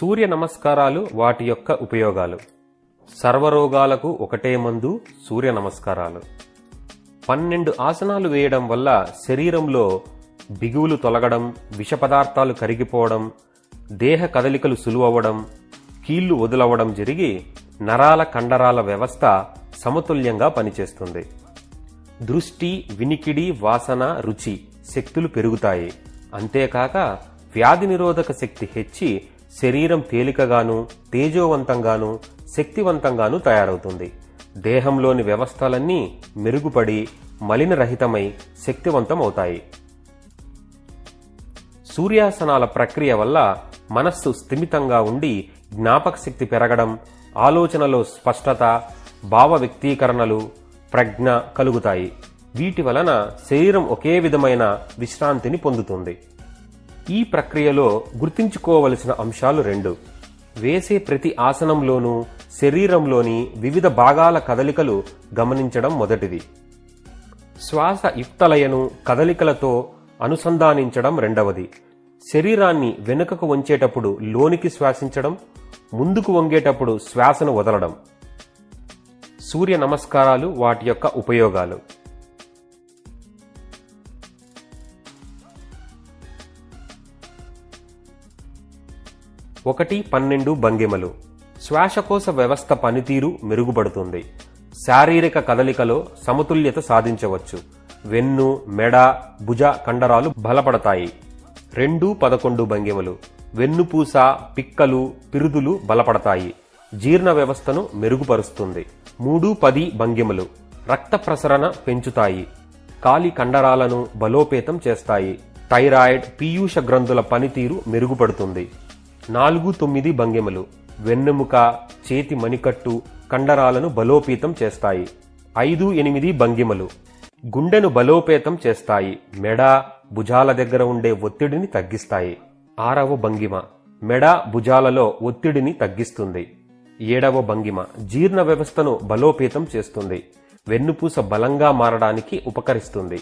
సూర్య నమస్కారాలు వాటి యొక్క ఉపయోగాలు. సర్వరోగాలకు ఒకటే మందు సూర్య నమస్కారాలు. పన్నెండు ఆసనాలు వేయడం వల్ల శరీరంలో బిగువులు తొలగడం విష పదార్థాలు కరిగిపోవడం దేహ కదలికలు సులువవడం కీళ్ళు వదులవడం జరిగి నరాల కండరాల వ్యవస్థ సమతుల్యంగా పనిచేస్తుంది. దృష్టి వినికిడి వాసన రుచి శక్తులు పెరుగుతాయి. అంతేకాక వ్యాధి నిరోధక శక్తి హెచ్చి శరీరం తేలికగాను తేజోవంతంగాను శక్తివంతంగాను తయారవుతుంది. దేహంలోని వ్యవస్థలన్నీ మెరుగుపడి మలినరహితమై శక్తివంతం అవుతాయి సూర్యాసనాల ప్రక్రియ వల్ల మనస్సు స్థిమితంగా ఉండి జ్ఞాపక శక్తి పెరగడం ఆలోచనలో స్పష్టత భావ వ్యక్తీకరణలు ప్రజ్ఞ కలుగుతాయి. వీటి వలన శరీరం ఒకే విధమైన విశ్రాంతిని పొందుతుంది. ఈ ప్రక్రియలో గుర్తుంచుకోవలసిన అంశాలు రెండు. వేసే ప్రతి ఆసనంలోనూ శరీరంలోని వివిధ భాగాల కదలికలు గమనించడం మొదటిది. శ్వాస యుక్తలయను కదలికలతో అనుసంధానించడం రెండవది. శరీరాన్ని వెనుకకు వంచేటప్పుడు లోనికి శ్వాసించడం ముందుకు వంగేటప్పుడు శ్వాసను వదలడం. సూర్య నమస్కారాలు వాటి యొక్క ఉపయోగాలు. ఒకటి పన్నెండు భంగిమలు. శ్వాసకోశ వ్యవస్థ పనితీరు మెరుగుపడుతుంది. శారీరక కదలికలో సమతుల్యత సాధించవచ్చు. వెన్ను మెడ భుజ కండరాలు బలపడతాయి. రెండు పదకొండు భంగిమలు. వెన్నుపూస పిక్కలు పిరుదులు బలపడతాయి. జీర్ణ వ్యవస్థను మెరుగుపరుస్తుంది. మూడు పది భంగిమలు. రక్త ప్రసరణ పెంచుతాయి. కాలి కండరాలను బలోపేతం చేస్తాయి. థైరాయిడ్ పీయూష గ్రంథుల పనితీరు మెరుగుపడుతుంది. నాలుగు తొమ్మిది భంగిమలు వెన్నెముక చేతి మణికట్టు కండరాలను బలోపేతం చేస్తాయి. ఐదు ఎనిమిది భంగిమలు గుండెను బలోపేతం చేస్తాయి. మెడ భుజాల దగ్గర ఉండే ఒత్తిడిని తగ్గిస్తాయి. ఆరవ భంగిమ మెడ భుజాలలో ఒత్తిడిని తగ్గిస్తుంది. ఏడవ భంగిమ జీర్ణ వ్యవస్థను బలోపేతం చేస్తుంది. వెన్నుపూస బలంగా మారడానికి ఉపకరిస్తుంది.